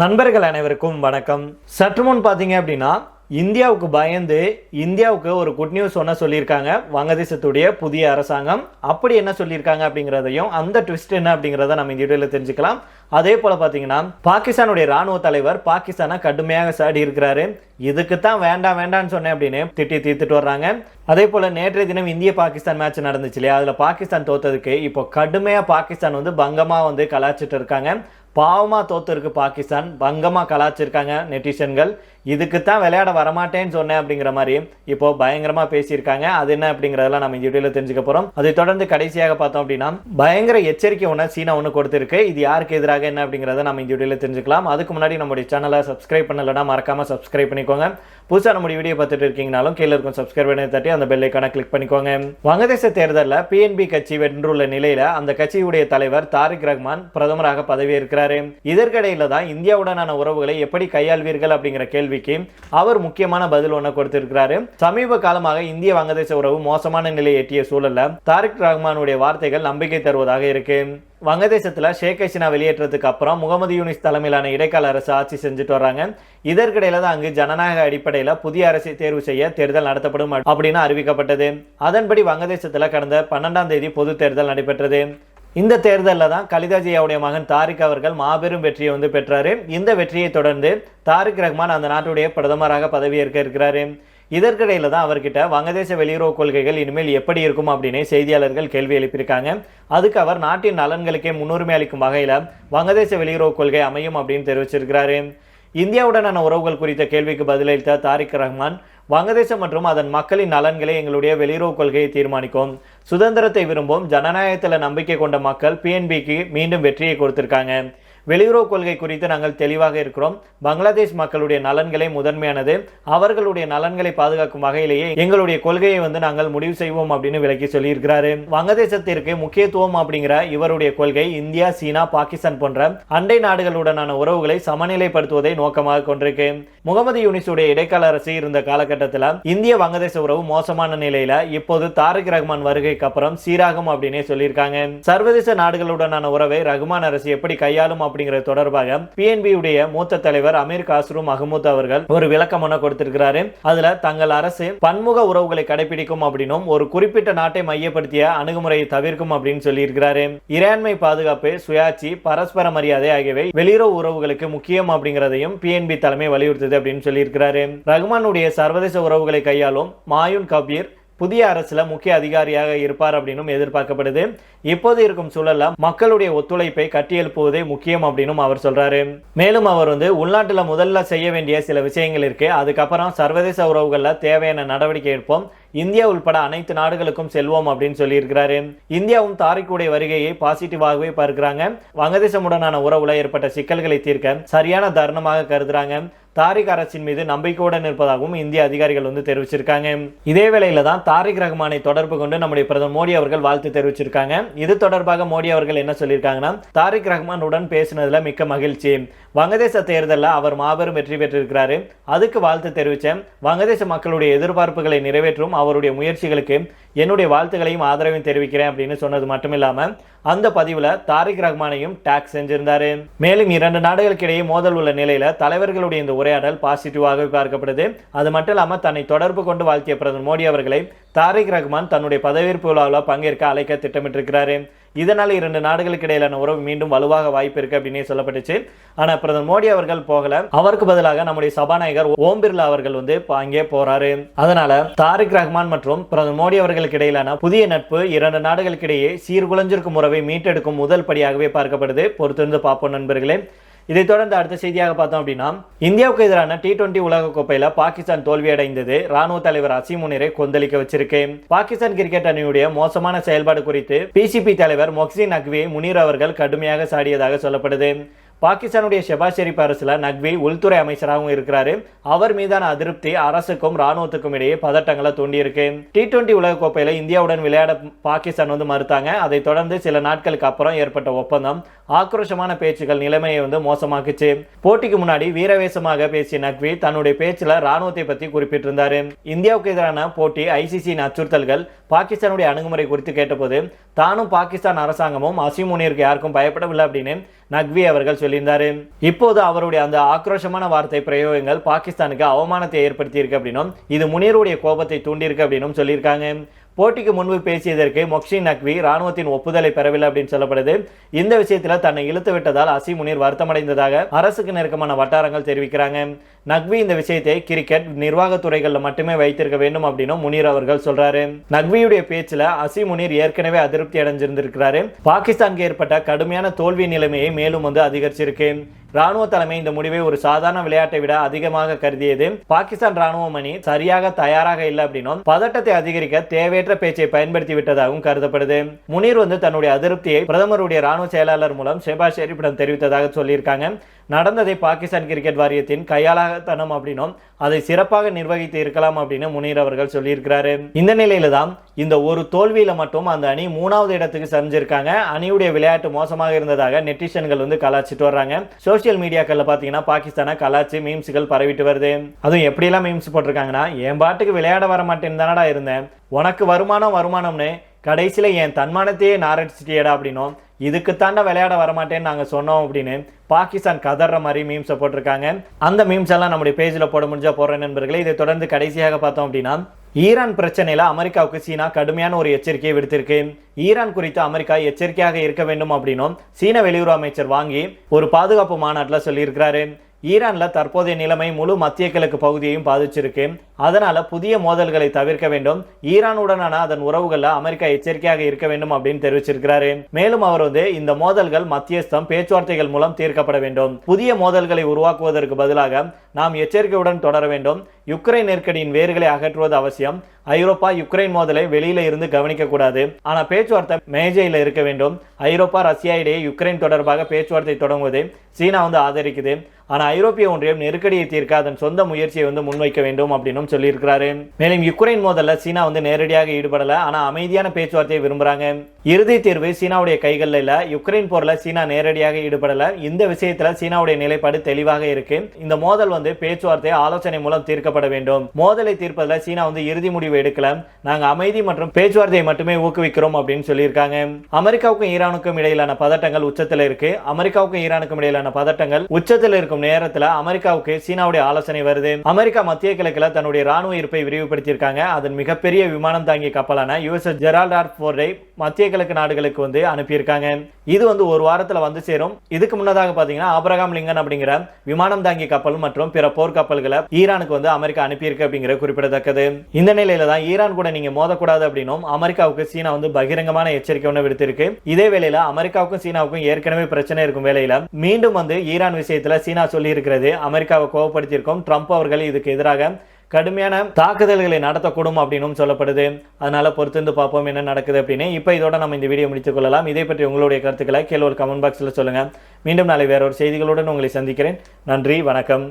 நண்பர்கள் அனைவருக்கும் வணக்கம். சற்று முன் பார்த்தீங்க அப்படின்னா இந்தியாவுக்கு பயந்து இந்தியாவுக்கு ஒரு குட் நியூஸ் ஒன்று சொல்லியிருக்காங்க. வங்கதேசத்துடைய புதிய அரசாங்கம். அப்படி என்ன சொல்லியிருக்காங்க அப்படிங்கிறதையும் அந்த ட்விஸ்ட் என்ன அப்படிங்கிறத நம்ம இந்த வீடியோவில் தெரிஞ்சுக்கலாம். அதே போல் பார்த்தீங்கன்னா பாகிஸ்தானுடைய ராணுவ தலைவர் பாகிஸ்தானை கடுமையாக சாடி இருக்கிறாரு. இதுக்கு தான் வேண்டாம் வேண்டாம்னு சொன்னேன் அப்படின்னு திட்டி தீர்த்துட்டு வர்றாங்க. அதே போல் நேற்றைய தினம் இந்திய பாகிஸ்தான் மேட்ச் நடந்துச்சு இல்லையா? அதில் பாகிஸ்தான் தோத்ததுக்கு இப்போ கடுமையாக பாகிஸ்தான் வந்து பங்கமாக வந்து கலாச்சிட்டு இருக்காங்க. பாவமாக தோத்துருக்கு பாகிஸ்தான். பங்கமாக கலாச்சிருக்காங்க நெட்டிஷன்கள் இதுக்கு தான் விளையாட வரமாட்டேன்னு சொன்னேன் அப்படிங்கிற மாதிரி இப்போ பயங்கரமாக பேசியிருக்காங்க. அது என்ன அப்படிங்கிறதெல்லாம் நம்ம இந்த வீடியோவில் தெரிஞ்சுக்க போகிறோம் அதை தொடர்ந்து கடைசியாக பார்த்தோம் அப்படின்னா பயங்கர எச்சரிக்கை ஒன்று சீனா ஒன்று கொடுத்துருக்கு. இது யாருக்கு எதிராக என்ன அப்படிங்கிறத நம்ம இந்த வீடியோவில் தெரிஞ்சுக்கலாம். அதுக்கு முன்னாடி நம்முடைய சேனலை சப்ஸ்கிரைப் பண்ணலைன்னா மறக்காமல் சப்ஸ்கிரைப் பண்ணிக்கோங்க. புதுசாக நம்முடைய வீடியோ பார்த்துட்டு இருக்கீங்கனாலும் கீழே இருக்கும் சப்ஸ்கிரைப் பண்ணி தட்டி அந்த பெல் ஐக்கான கிளிக் பண்ணிக்கோங்க. வங்கதேச தேர்தலில் பிஎன்பி கட்சி வென்றுள்ள நிலையில் அந்த கட்சியுடைய தலைவர் தாரிக் ரஹ்மான் பிரதமராக பதவியேற்கிறார். இதற்கிடையில தான் இந்தியாவுடனான உறவுகளை எப்படி கையாள்வீர்கள் அப்படிங்கிற கேள்விக்கு அவர் முக்கியமான பதில் ஒன்று கொடுத்திருக்கிறாரு. சமீப காலமாக இந்திய வங்கதேச உறவு மோசமான நிலையை எட்டிய சூழல்ல தாரிக் ரஹ்மானுடைய வார்த்தைகள் நம்பிக்கை தருவதாக இருக்கு. வங்கதேசத்துல ஷேக் ஹசீனா வெளியேற்றத்துக்கு அப்புறம் முகமது யூனிஸ் தலைமையிலான இடைக்கால அரசு ஆட்சி செஞ்சுட்டு வர்றாங்க. இதற்கிடையில தான் அங்கு ஜனநாயக அடிப்படையில புதிய அரசை தேர்வு செய்ய தேர்தல் நடத்தப்படும் அப்படின்னு அறிவிக்கப்பட்டது. அதன்படி வங்கதேசத்துல கடந்த பன்னெண்டாம் தேதி பொது தேர்தல் நடைபெற்றது. இந்த தேர்தலில் தான் கலிதா ஜியாவுடைய மகன் தாரிக் அவர்கள் மாபெரும் வெற்றியை வந்து பெற்றாரு. இந்த வெற்றியை தொடர்ந்து தாரிக் ரஹ்மான் அந்த நாட்டுடைய பிரதமராக பதவியேற்க இருக்கிறாரு. இதற்கிடையில் தான் அவர்கிட்ட வங்கதேச வெளியுறவு கொள்கைகள் இனிமேல் எப்படி இருக்கும் அப்படின்னு செய்தியாளர்கள் கேள்வி எழுப்பியிருக்காங்க. அதுக்கு அவர் நாட்டின் நலன்களுக்கே முன்னுரிமை அளிக்கும் வகையில் வங்கதேச வெளியுறவு கொள்கை அமையும் அப்படின்னு தெரிவிச்சிருக்கிறாரு. இந்தியாவுடனான உறவுகள் குறித்த கேள்விக்கு பதிலளித்த தாரிக் ரஹ்மான் வங்கதேசம் மற்றும் அதன் மக்களின் நலன்களை எங்களுடைய வெளியுறவு கொள்கையை தீர்மானிக்கும். சுதந்திரத்தை விரும்பும் ஜனநாயகத்தில் நம்பிக்கை கொண்ட மக்கள் பிஎன்பிக்கு மீண்டும் வெற்றியை கொடுத்திருக்காங்க. வெளியுறவு கொள்கை குறித்து நாங்கள் தெளிவாக இருக்கிறோம். பங்களாதேஷ் மக்களுடைய நலன்களே முதன்மையானது. அவர்களுடைய நலன்களை பாதுகாக்கும் வகையிலேயே எங்களுடைய கொள்கையை வந்து நாங்கள் முடிவு செய்வோம் அப்படின்னு விளக்கி சொல்லியிருக்கிறாரு. வங்கதேசத்திற்கு முக்கியத்துவம் அப்படிங்கிற இவருடைய கொள்கை இந்தியா சீனா பாகிஸ்தான் போன்ற அண்டை நாடுகளுடனான உறவுகளை சமநிலைப்படுத்துவதை நோக்கமாக கொண்டிருக்கு. முகமது யூனிஸுடைய இடைக்கால அரசு இருந்த காலகட்டத்தில் இந்திய வங்கதேச உறவு மோசமான நிலையில இப்போது தாரிக் ரஹ்மான் வருகைக்கு அப்புறம் சீராகும் அப்படின்னே சொல்லியிருக்காங்க. சர்வதேச நாடுகளுடனான உறவை ரஹ்மான் அரசு எப்படி கையாளும் அப்படிங்கிறது தொடர்பாக பிஎன்பி உடைய மூத்த தலைவர் அமீர் காசரும் மஹமூத் அவர்கள் ஒரு விளக்கம் ஒன்று கொடுத்திருக்கிறாரு. அதுல தங்கள் அரசு பன்முக உறவுகளை கடைபிடிக்கும் அப்படின்னும் ஒரு குறிப்பிட்ட நாட்டை மையப்படுத்திய அணுகுமுறையை தவிர்க்கும் அப்படின்னு சொல்லியிருக்கிறாரு. இறையாண்மை பாதுகாப்பு சுயாட்சி பரஸ்பர மரியாதை ஆகியவை வெளியுறவு உறவுகளுக்கு முக்கியம் அப்படிங்கிறதையும் பிஎன்பி தலைமை வலியுறுத்தது அப்படின்னு சொல்லியிருக்கிறாரு. ரகுமானுடைய சர்வதேச உறவுகளை கையாளும் மாயுன் கபீர் புதிய அரசில் முக்கிய அதிகாரியாக இருப்பார் அப்படின்னும் எதிர்பார்க்கப்படுது. இப்போது இருக்கும் சூழலில் மக்களுடைய ஒத்துழைப்பை கட்டியெழுப்புவதே முக்கியம் அப்படின்னும் அவர் சொல்றாரு. மேலும் அவர் வந்து உள்நாட்டில் முதல்ல செய்ய வேண்டிய சில விஷயங்கள் இருக்கு. அதுக்கப்புறம் சர்வதேச உறவுகளில் தேவையான நடவடிக்கை எடுப்போம். இந்தியா உள்பட அனைத்து நாடுகளுக்கும் செல்வோம் அப்படின்னு சொல்லியிருக்கிறாரு. இந்தியாவும் தாரிக்குடைய வருகையை பாசிட்டிவாகவே பார்க்கிறாங்க. வங்கதேசமுடனான உறவுல ஏற்பட்ட சிக்கல்களை தீர்க்க சரியான தருணமாக கருதுறாங்க. தாரிக் அரசின் மீது நம்பிக்கையுடன் இருப்பதாகவும் இந்திய அதிகாரிகள் வந்து தெரிவிச்சிருக்காங்க. இதே வேளையில தான் தாரிக் ரஹ்மானை தொடர்பு கொண்டு நம்முடைய பிரதமர் மோடி அவர்கள் வாழ்த்து தெரிவிச்சிருக்காங்க. இது தொடர்பாக மோடி அவர்கள் என்ன சொல்லியிருக்காங்கன்னா தாரிக் ரஹ்மானுடன் பேசினதுல மிக்க மகிழ்ச்சி. வங்கதேச தேர்தலில் அவர் மாபெரும் வெற்றி பெற்றிருக்கிறாரு. அதுக்கு வாழ்த்து தெரிவித்தேன் வங்கதேச மக்களுடைய எதிர்பார்ப்புகளை நிறைவேற்றும் அவருடைய முயற்சிகளுக்கு என்னுடைய வாழ்த்துக்களையும் ஆதரவையும் தெரிவிக்கிறேன் அப்படின்னு சொன்னது மட்டும் இல்லாமல் அந்த பதிவில் தாரிக் ரஹ்மானையும் டேக் செஞ்சிருந்தாரு. மேலும் இரண்டு நாடுகளுக்கு இடையே மோதல் உள்ள நிலையில தலைவர்களுடைய இந்த உரையாடல் பாசிட்டிவாக பார்க்கப்படுது. அது மட்டும் இல்லாமல் தன்னை தொடர்பு கொண்டு வாழ்த்திய பிரதமர் மோடி அவர்களை தாரிக் ரஹ்மான் தன்னுடைய பதவியேற்பு விழாவில் பங்கேற்க அழைக்க திட்டமிட்டிருக்கிறாரு. இதனால் இரண்டு நாடுகளுக்கு இடையிலான உறவு மீண்டும் வலுவாக வாய்ப்பு இருக்கு அப்படின்னே சொல்லப்பட்டுச்சு. ஆனால் பிரதமர் மோடி அவர்கள் போகல. அவருக்கு பதிலாக நம்முடைய சபாநாயகர் ஓம் பிர்லா அவர்கள் வந்து அங்கே போறாரு. அதனால தாரிக் ரஹ்மான் மற்றும் பிரதமர் மோடி அவர்களுக்கு இடையிலான புதிய நட்பு இரண்டு நாடுகளுக்கு இடையே சீர்குலைஞ்சிருக்கும் உறவை மீட்டெடுக்கும் முதல் படியாகவே பார்க்கப்படுது. பொறுத்திருந்து பார்ப்போம் நண்பர்களே. இதைத் தொடர்ந்து அடுத்த செய்தியாக பார்த்தோம் அப்படின்னா இந்தியாவுக்கு எதிரான டி டுவெண்டி உலகக்கோப்பையில பாகிஸ்தான் தோல்வியடைந்தது. ராணுவ தலைவர் அசீம் முனிரை கொந்தளிக்க வச்சிருக்கு. பாகிஸ்தான் கிரிக்கெட் அணியுடைய மோசமான செயல்பாடு குறித்து பிசிபி தலைவர் மொக்சின் நக்வியை முனீர் அவர்கள் கடுமையாக சாடியதாக சொல்லப்படுது. பாகிஸ்தானுடைய ஷெபாஸ் ஷெரீப் அரசுல நக்வி உள்துறை அமைச்சராகவும் இருக்கிறாரு. அவர் மீதான அதிருப்தி அரசுக்கும் ராணுவத்துக்கும் இடையே பதட்டங்களை தூண்டியிருக்கு. டி டுவெண்டி உலகக்கோப்பையில இந்தியாவுடன் விளையாட பாகிஸ்தான் வந்து மறுத்தாங்க. அதை தொடர்ந்து சில நாட்களுக்கு அப்புறம் ஏற்பட்ட ஒப்பந்தம் ஆக்ரோஷமான பேச்சுகள் நிலைமையை வந்து மோசமாக்குச்சு. போட்டிக்கு முன்னாடி வீரவேசமாக பேசிய நக்வி தன்னுடைய பேச்சில் ராணுவத்தை பற்றி குறிப்பிட்டிருந்தார். இந்தியாவுக்கு எதிரான போட்டி ஐசிசியின் அச்சுறுத்தல்கள் பாகிஸ்தானுடைய அணுகுமுறை குறித்து கேட்டபோது தானும் பாகிஸ்தான் அரசாங்கமும் அசிமுனியருக்கு யாருக்கும் பயப்படவில்லை அப்படின்னு நக்வி அவர்கள் சொல்லியிருந்தார். இப்போது அவருடைய அந்த ஆக்ரோஷமான வார்த்தை பிரயோகங்கள் பாகிஸ்தானுக்கு அவமானத்தை ஏற்படுத்தியிருக்கு அப்படின்னும் இது முனியருடைய கோபத்தை தூண்டியிருக்கு அப்படின்னும் சொல்லியிருக்காங்க. போட்டிக்கு முன்பு பேசியதற்கு மொக்ஷின் நக்வி ராணுவத்தின் ஒப்புதலை பெறவில்லை அப்படின்னு சொல்லப்படுது. இந்த விஷயத்தில் தன்னை இழுத்து விட்டதால் அசி முனீர் வருத்தமடைந்ததாக அரசுக்கு நெருக்கமான வட்டாரங்கள் தெரிவிக்கிறாங்க. நக்வி இந்த விஷயத்தை கிரிக்கெட் நிர்வாகத்துறைகளில் மட்டுமே வைத்திருக்க வேண்டும் அப்படின்னு முனீர் அவர்கள் சொல்றாரு. நக்வியுடைய பேச்சில் அசி முனீர் ஏற்கனவே அதிருப்தி அடைஞ்சிருந்திருக்கிறாரு. பாகிஸ்தானுக்கு ஏற்பட்ட கடுமையான தோல்வி நிலைமையை மேலும் வந்து அதிகரிச்சிருக்கு. ராணுவ தலைமை இந்த முடிவை ஒரு சாதாரண விளையாட்டை விட அதிகமாக கருதியது. பாகிஸ்தான் ராணுவம் அணி சரியாக தயாராக இல்லை அப்படின்னும் பதட்டத்தை அதிகரிக்க தேவையற்ற பேச்சை பயன்படுத்தி விட்டதாகவும் கருதப்படுது. முனீர் வந்து தன்னுடைய அதிருப்தியை பிரதமருடைய ராணுவ செயலாளர் மூலம் ஷெபாஸ் ஷெரீப்பிடம் தெரிவித்ததாக சொல்லியிருக்காங்க. நடந்ததை பாகிஸ்தான் கிரிக்கெட் வாரியத்தின் தனம் அப்படின்னும் அதை சிறப்பாக நிர்வகித்து இருக்கலாம் அப்படின்னு முனீர் அவர்கள் சொல்லியிருக்கிறாரு. இந்த நிலையில தான் இந்த ஒரு தோல்வியில மட்டும் அந்த அணி மூணாவது இடத்துக்கு சரிஞ்சிருக்காங்க. அணியுடைய விளையாட்டு மோசமாக இருந்ததாக நெட்டிசன்கள் வந்து கலாச்சிட்டு வர்றாங்க. சோசியல் மீடியாக்களில் பாத்தீங்கன்னா பாகிஸ்தானை கலாச்சி மீம்ஸ்கள் பரவிட்டு வருது. அதுவும் எப்படியெல்லாம் மீம்ஸ் போட்டிருக்காங்கன்னா என் பாட்டுக்கு விளையாட வர மாட்டேன்னு தானடா இருந்தேன். உனக்கு வருமானம் வருமானம்னு கடைசியில் என் தன்மானத்தையே நாரடிச்சிட்டியடா அப்படின்னும் இதுக்குத்தாண்டா விளையாட வரமாட்டேன்னு நாங்கள் சொன்னோம் அப்படின்னு பாகிஸ்தான் கதற மாதிரி மீம்ஸை போட்டிருக்காங்க. அந்த மீம்ஸ் எல்லாம் நம்முடைய பேஜில் போட முடிஞ்சா போடுற நண்பர்களே. இதை தொடர்ந்து கடைசியாக பார்த்தோம் அப்படின்னா ஈரான் பிரச்சனையில் அமெரிக்காவுக்கு சீனா கடுமையான ஒரு எச்சரிக்கையை விடுத்திருக்கு. ஈரான் குறித்து அமெரிக்கா எச்சரிக்கையாக இருக்க வேண்டும் அப்படின்னும் சீன வெளியுறவு அமைச்சர் வாங்கி ஒரு பாதுகாப்பு மாநாட்டில் சொல்லியிருக்கிறாரு. ஈரானில் தற்போதைய நிலைமை முழு மத்திய கிழக்கு பகுதியையும் பாதிச்சிருக்கு. அதனால் புதிய மோதல்களை தவிர்க்க வேண்டும். ஈரானுடனான அதன் உறவுகளில் அமெரிக்கா எச்சரிக்கையாக இருக்க வேண்டும் அப்படின்னு தெரிவிச்சிருக்கிறாரு. மேலும் அவர் வந்து இந்த மோதல்கள் மத்தியஸ்தம் பேச்சுவார்த்தைகள் மூலம் தீர்க்கப்பட வேண்டும். புதிய மோதல்களை உருவாக்குவதற்கு பதிலாக நாம் எச்சரிக்கையுடன் தொடர வேண்டும். யுக்ரைன் நெருக்கடியின் வேர்களை அகற்றுவது அவசியம். ஐரோப்பா யுக்ரைன் மோதலை வெளியில இருந்து கவனிக்க கூடாது ஆனா பேச்சுவார்த்தை மேஜையில் இருக்க வேண்டும். ஐரோப்பா ரஷ்யா இடையே யுக்ரைன் தொடர்பாக பேச்சுவார்த்தை தொடங்குவதை சீனா வந்து ஆதரிக்குது. ஆனால் ஐரோப்பிய ஒன்றியம் நெருக்கடியை தீர்க்க அதன் சொந்த முயற்சியை வந்து முன்வைக்க வேண்டும் அப்படின்னும் சொல்லியிருக்கிறாரு. மேலும் யுக்ரைன் மோதல்ல சீனா வந்து நேரடியாக ஈடுபடல ஆனால் அமைதியான பேச்சுவார்த்தையை விரும்புகிறாங்க இறுதி தீர்வு சீனாவுடைய கைகளில் இல்லை யுக்ரைன் போரில் சீனா நேரடியாக ஈடுபடல. இந்த விஷயத்தில் சீனாவுடைய நிலைப்பாடு தெளிவாக இருக்கு. இந்த மோதல் வந்து பேச்சுவார்த்தை ஆலோசனை மூலம் தீர்க்கப்பட வேண்டும். மோதலை தீர்ப்பதில் சீனா வந்து இறுதி முடிவு எடுக்கல. நாங்கள் அமைதி மற்றும் பேச்சுவார்த்தையை மட்டுமே ஊக்குவிக்கிறோம் அப்படின்னு சொல்லியிருக்காங்க. அமெரிக்காவுக்கும் ஈரானுக்கும் இடையிலான பதட்டங்கள் உச்சத்தில் இருக்கு. அமெரிக்காவுக்கும் ஈரானுக்கும் இடையிலான பதட்டங்கள் உச்சத்தில் இருக்கும் இருக்கும் நேரத்தில் அமெரிக்காவுக்கு சீனாவுடைய ஆலோசனை வருது. அமெரிக்கா மத்திய கிழக்கில் தன்னுடைய ராணுவ இருப்பை விரிவுபடுத்தியிருக்காங்க. அதன் மிகப்பெரிய விமானம் தாங்கிய கப்பலான யுஎஸ்எஸ் ஜெரால்ட் ஆர் போர்டை மத்திய கிழக்கு நாடுகளுக்கு வந்து அனுப்பியிருக்காங்க. இது வந்து ஒரு வாரத்தில் வந்து சேரும். இதுக்கு முன்னதாக பார்த்தீங்கன்னா ஆபிரகாம் லிங்கன் அப்படிங்கிற விமானம் தாங்கி கப்பல் மற்றும் பிற போர் கப்பல்களை ஈரானுக்கு வந்து அமெரிக்கா அனுப்பியிருக்கு அப்படிங்கிற குறிப்பிடத்தக்கது. இந்த நிலையில தான் ஈரான் கூட நீங்க மோதக்கூடாது அப்படின்னும் அமெரிக்காவுக்கு சீனா வந்து பகிரங்கமான எச்சரிக்கை ஒன்று விடுத்திருக்கு. இதே வேளையில அமெரிக்காவுக்கும் சீனாவுக்கும் ஏற்கனவே பிரச்சனை இருக்கும் வேளையில மீண்டும் வந்து ஈரான் விஷயத்துல சீனா சொல்லியிருக்கிறது. அமெரிக்காவை கோவப்படுத்தியிருக்கோம். ட்ரம்ப் அவர்கள் இதுக்கு எதிராக கடுமையான தாக்குதல்களை நடத்தக்கூடும் அப்படின்னும் சொல்லப்படுது. அதனால் பொறுத்திருந்து பார்ப்போம் என்ன நடக்குது அப்படின்னு. இப்போ இதோட நம்ம இந்த வீடியோ முடித்துக் கொள்ளலாம். இதை பற்றி உங்களுடைய கருத்துக்களை கீழே ஒரு கமெண்ட் பாக்ஸில் சொல்லுங்கள் மீண்டும் நாளை வேறொரு செய்திகளுடன் உங்களை சந்திக்கிறேன். நன்றி வணக்கம்.